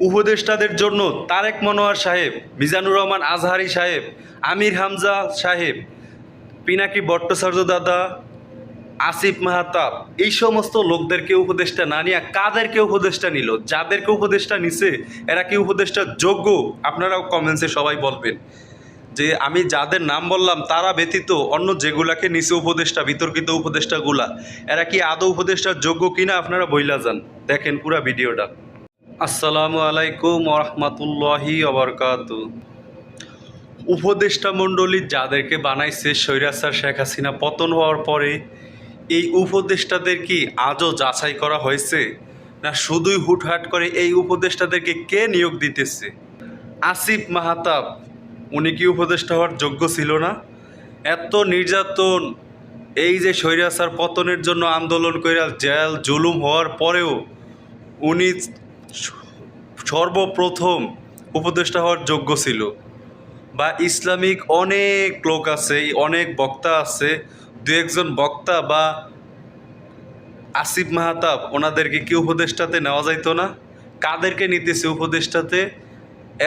উপদেষ্টাদের জন্য তারেক মনোয়ার সাহেব, মিজানুর রহমান আজহারি সাহেব, আমির হামজা সাহেব, পিনাকি ভট্টাচার্য দাদা, আসিফ মাহাতাব, এই সমস্ত লোকদেরকে উপদেষ্টা না নিয়ে কাদেরকে উপদেষ্টা নিল? যাদেরকে উপদেষ্টা নিছে, এরা কি উপদেষ্টা যোগ্য? আপনারাও কমেন্টসে সবাই বলবেন। যে আমি যাদের নাম বললাম, তারা ব্যতীত অন্য যেগুলাকে নিচে উপদেষ্টা, বিতর্কিত উপদেষ্টাগুলা, এরা কি আদৌ উপদেষ্টার যোগ্য কিনা আপনারা বইলা যান। দেখেন পুরা ভিডিওটা। আসসালামু আলাইকুম রহমতুল্লাহি অবরকাত উপদেষ্টা মণ্ডলী যাদেরকে বানাইছে সৈরাসার শেখ হাসিনা পতন হওয়ার পরে, এই উপদেষ্টাদের কি আজও যাচাই করা হয়েছে? না শুধুই হুটহাট করে এই উপদেষ্টাদেরকে কে নিয়োগ দিতেছে? আসিফ মাহাতাব, উনি কি উপদেষ্টা হওয়ার যোগ্য ছিল না? এত নির্যাতন, এই যে স্বৈরাচার পতনের জন্য আন্দোলন কইরা জেল, জুলুম হওয়ার পরেও উনি সর্বপ্রথম উপদেষ্টা হওয়ার যোগ্য ছিল। বা ইসলামিক অনেক লোক আছে, অনেক বক্তা আছে। দু একজন বক্তা বা আসিফ মাহাতাব, ওনাদেরকে কি উপদেষ্টাতে নেওয়া যাইতো না? কাদেরকে নিতেছে উপদেষ্টাতে?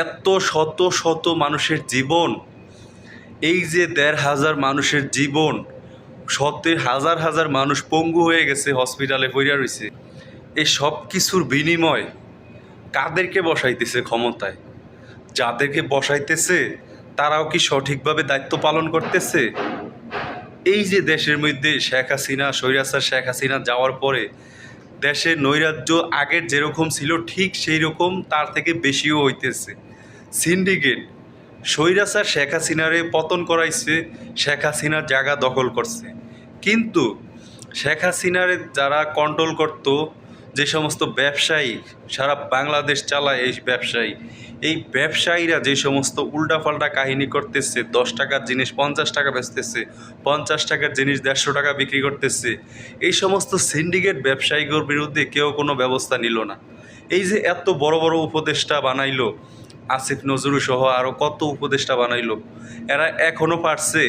এত শত শত মানুষের জীবন। এই যে দেড় হাজার মানুষের জীবন সত্যি হাজার হাজার মানুষ পঙ্গু হয়ে গেছে, হসপিটালে পড়িয়া রয়েছে এই সব কিছুর বিনিময় কাদেরকে বসাইতেছে ক্ষমতায়? যাদেরকে বসাইতেছে, তারাও কি সঠিকভাবে দায়িত্ব পালন করতেছে? এই যে দেশের মধ্যে শেখ হাসিনা, স্বৈরাচার শেখ হাসিনা যাওয়ার পরে, দেশের নৈরাজ্য আগের যেরকম ছিল, ঠিক সেই রকম তার থেকে বেশিও হইতেছে। সিন্ডিকেট, স্বৈরাচার শেখ হাসিনারে পতন করাইছে, শেখ হাসিনার জায়গা দখল করছে। কিন্তু শেখ হাসিনারে যারা কন্ট্রোল করত যে সমস্ত ব্যবসায়ী সারা বাংলাদেশ চালায় এই ব্যবসায়ী, এই ব্যবসায়ীরা যে সমস্ত উল্টাপাল্টা কাহিনী করতেছে, দশ টাকার জিনিস পঞ্চাশ টাকা বেচতেছে, পঞ্চাশ টাকার জিনিস দেড়শো টাকা বিক্রি করতেছে, এই সমস্ত সিন্ডিকেট ব্যবসায়ীগুলোর বিরুদ্ধে কেউ কোনো ব্যবস্থা নিল না। এই যে এত বড় বড় উপদেষ্টা বানাইলো, আসিফ নজরুল সহ আরও কত উপদেষ্টা বানাইলো, এরা এখনও পারছে।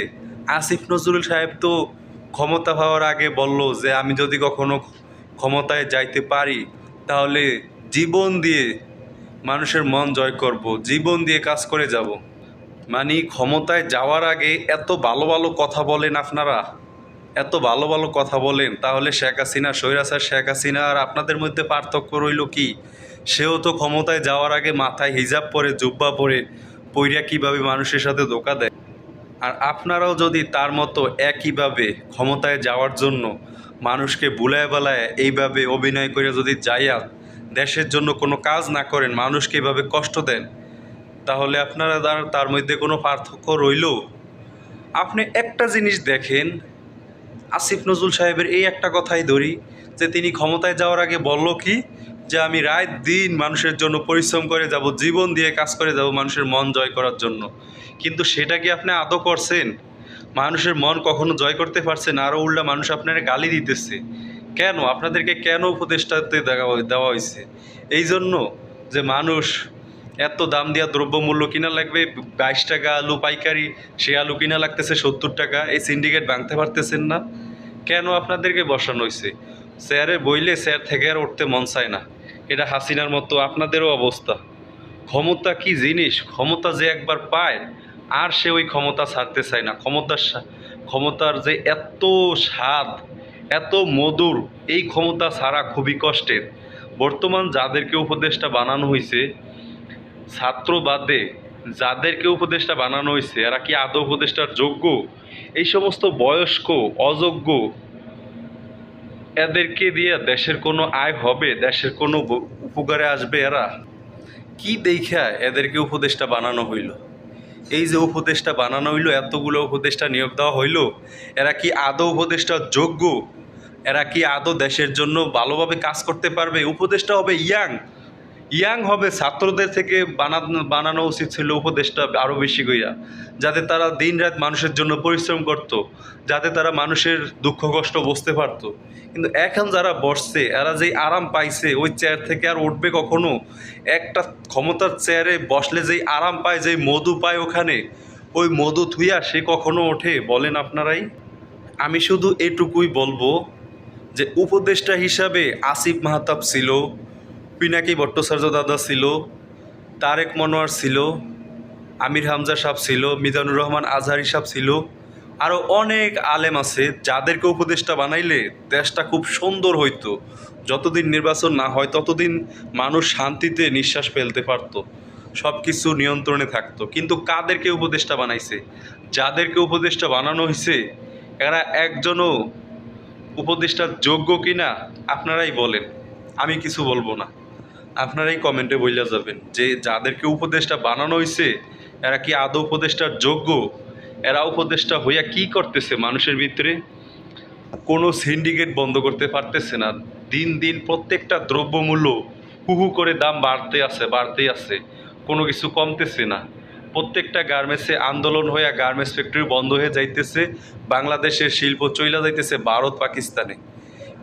আসিফ নজরুল সাহেব তো ক্ষমতা পাওয়ার আগে বলল যে, আমি যদি কখনো ক্ষমতায় যাইতে পারি, তাহলে জীবন দিয়ে মানুষের মন জয় করব, জীবন দিয়ে কাজ করে যাব। মানে ক্ষমতায় যাওয়ার আগে এত ভালো ভালো কথা বলেন আপনারা, এত ভালো ভালো কথা বলেন, তাহলে শেখ হাসিনা, স্বৈরাচার শেখ হাসিনা আর আপনাদের মধ্যে পার্থক্য রইল কি? সেও তো ক্ষমতায় যাওয়ার আগে মাথায় হিজাব পরে, জুব্বা পরে, পইরা কীভাবে মানুষের সাথে ধোকা দেয়? আর আপনারাও যদি তার মতো একইভাবে ক্ষমতায় যাওয়ার জন্য মানুষকে বুলায় বেলায় এইভাবে অভিনয় করে যদি যাইয়া দেশের জন্য কোনো কাজ না করেন, মানুষকে এভাবে কষ্ট দেন, তাহলে আপনারা তার তার মধ্যে কোনো পার্থক্য রইল? আপনি একটা জিনিস দেখেন, আসিফ নজরুল সাহেবের এই একটা কথাই ধরি, যে তিনি ক্ষমতায় যাওয়ার আগে বলল কি, যে আমি রাত দিন মানুষের জন্য পরিশ্রম করে যাব, জীবন দিয়ে কাজ করে যাব মানুষের মন জয় করার জন্য। কিন্তু সেটা কি আপনি আদৌ করছেন? মানুষের মন কখনো জয় করতে পারছে না আরও উল্টা মানুষ আপনারা গালি দিতেছে। কেন? আপনাদেরকে কেন উপদেষ্টাতে দেওয়া দেওয়া হয়েছে এই জন্য যে মানুষ এত দাম দিয়া দ্রব্যমূল্য কিনা লাগবে, বাইশ টাকা আলু পাইকারি, সে আলু কিনা লাগতেছে সত্তর টাকা, এই সিন্ডিকেট ভাঙতে পারতেছেন না। কেন আপনাদেরকে বসানো হয়েছে স্যারে বইলে স্যার থেকে আর উঠতে মন চায় না। এটা হাসিনার মতো আপনাদেরও অবস্থা। ক্ষমতা কি জিনিস? ক্ষমতা যে একবার পায় আর সে ওই ক্ষমতা ছাড়তে চায় না। ক্ষমতার ক্ষমতার যে এত স্বাদ, এত মধুর, এই ক্ষমতা ছাড়া খুবই কষ্টের। বর্তমান যাদেরকে উপদেশটা বানানো হয়েছে ছাত্র বাদে যাদেরকে উপদেশটা বানানো হয়েছে এরা কি আদৌ উপদেষ্টার যোগ্য? এই সমস্ত বয়স্ক, অযোগ্য, এদেরকে দিয়ে দেশের কোনো আয় হবে, দেশের কোনো উপকারে আসবে এরা? কি দেখা এদেরকে উপদেশটা বানানো হইল? এই যে উপদেষ্টা বানানো হইল, এতগুলো উপদেষ্টা নিয়োগ দেওয়া হইল, এরা কি আদৌ উপদেশটা যোগ্য? এরা কি আদৌ দেশের জন্য ভালোভাবে কাজ করতে পারবে? উপদেষ্টা হবে ইয়াং। ইয়াং হবে ছাত্রদের থেকে বানানো বানানো উচিত ছিল উপদেশটা আরও বেশি কইরা, যাতে তারা দিনরাত মানুষের জন্য পরিশ্রম করত, যাতে তারা মানুষের দুঃখ কষ্ট বুঝতে পারতো। কিন্তু এখন যারা বসছে, এরা যেই আরাম পাইছে, ওই চেয়ার থেকে আর উঠবে কখনো? একটা ক্ষমতার চেয়ারে বসলে যেই আরাম পায়, যেই মধু পায় ওখানে, ওই মধু থুইয়া সে কখনো ওঠে? বলেন আপনারাই। আমি শুধু এটুকুই বলব যে উপদেষ্টা হিসাবে আসিফ মাহতাব ছিল পিনাকি ভট্টাচার্য দাদা ছিল, তারেক মনোয়ার ছিল, আমির হামজা সাহেব ছিল, মিজানুর রহমান আজহারি সাহেব ছিল আরও অনেক আলেম আছে যাদেরকে উপদেষ্টা বানাইলে দেশটা খুব সুন্দর হইতো। যতদিন নির্বাচন না হয়, ততদিন মানুষ শান্তিতে নিঃশ্বাস ফেলতে পারতো সব কিছু নিয়ন্ত্রণে থাকতো। কিন্তু কাদেরকে উপদেষ্টা বানাইছে? যাদেরকে উপদেষ্টা বানানো হয়েছে এরা একজনও উপদেষ্টার যোগ্য কিনা, আপনারাই বলেন, আমি কিছু বলব না। আপনারাই কমেন্টে বইলা যাবেন যে যাদেরকে উপদেষ্টা বানানো হয়েছে এরা কি আদৌ উপদেষ্টার যোগ্য? এরা উপদেষ্টা হইয়া কি করতেছে মানুষের ভিতরে? কোনো সিন্ডিকেট বন্ধ করতে পারতেছে না। দিন দিন প্রত্যেকটা দ্রব্যমূল্য হু হু করে দাম বাড়তে আছে, বাড়তেই আছে। কোনো কিছু কমতেছে না। প্রত্যেকটা গার্মেন্টসে আন্দোলন হইয়া গার্মেন্টস ফ্যাক্টরি বন্ধ হয়ে যাইতেছে, বাংলাদেশের শিল্প চইলা যাইতেছে, ভারত পাকিস্তানে।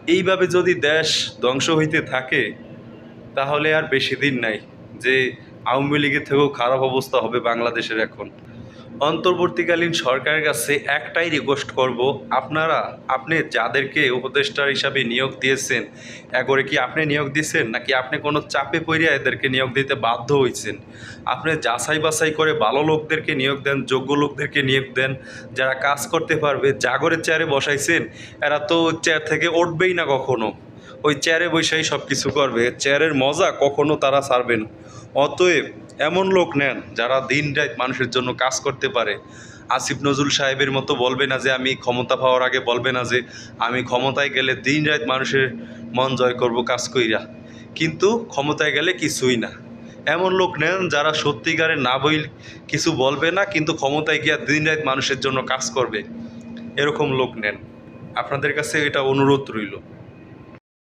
এইভাবে যদি দেশ ধ্বংস হইতে থাকে তাহলে আর বেশি দিন নাই যে আওয়ামী লীগের থেকেও খারাপ অবস্থা হবে বাংলাদেশের এখন। অন্তর্বর্তীকালীন সরকারের কাছে একটাই রিকোয়েস্ট করব, আপনারা, আপনি যাদেরকে উপদেষ্টার হিসাবে নিয়োগ দিয়েছেন একরে কি আপনি নিয়োগ দিয়েছেন, নাকি আপনি কোনো চাপে পড়িয়া এদেরকে নিয়োগ দিতে বাধ্য হয়েছেন আপনি যাচাই বাছাই করে ভালো লোকদেরকে নিয়োগ দেন, যোগ্য লোকদেরকে নিয়োগ দেন, যারা কাজ করতে পারবে, জাগরের চেয়ারে বসাইছেন, এরা তো চেয়ার থেকে উঠবেই না কখনো। ওই চেয়ারে বসেই সব কিছু করবে চেয়ারের মজা কখনো তারা ছাড়বে না। অতএব এমন লোক নেন যারা দিন রাত মানুষের জন্য কাজ করতে পারে। আসিফ নজরুল সাহেবের মতো বলবে না যে, আমি ক্ষমতা পাওয়ার আগে বলবে না যে, আমি ক্ষমতায় গেলে দিন রাত মানুষের মন জয় করব কাজ কইরা। কিন্তু ক্ষমতায় গেলে কিছুই না। এমন লোক নেন যারা সত্যিকারে না বই কিছু বলবে না, কিন্তু ক্ষমতায় গিয়া দিন রাত মানুষের জন্য কাজ করবে। এরকম লোক নেন। আপনাদের কাছে এটা অনুরোধ রইল।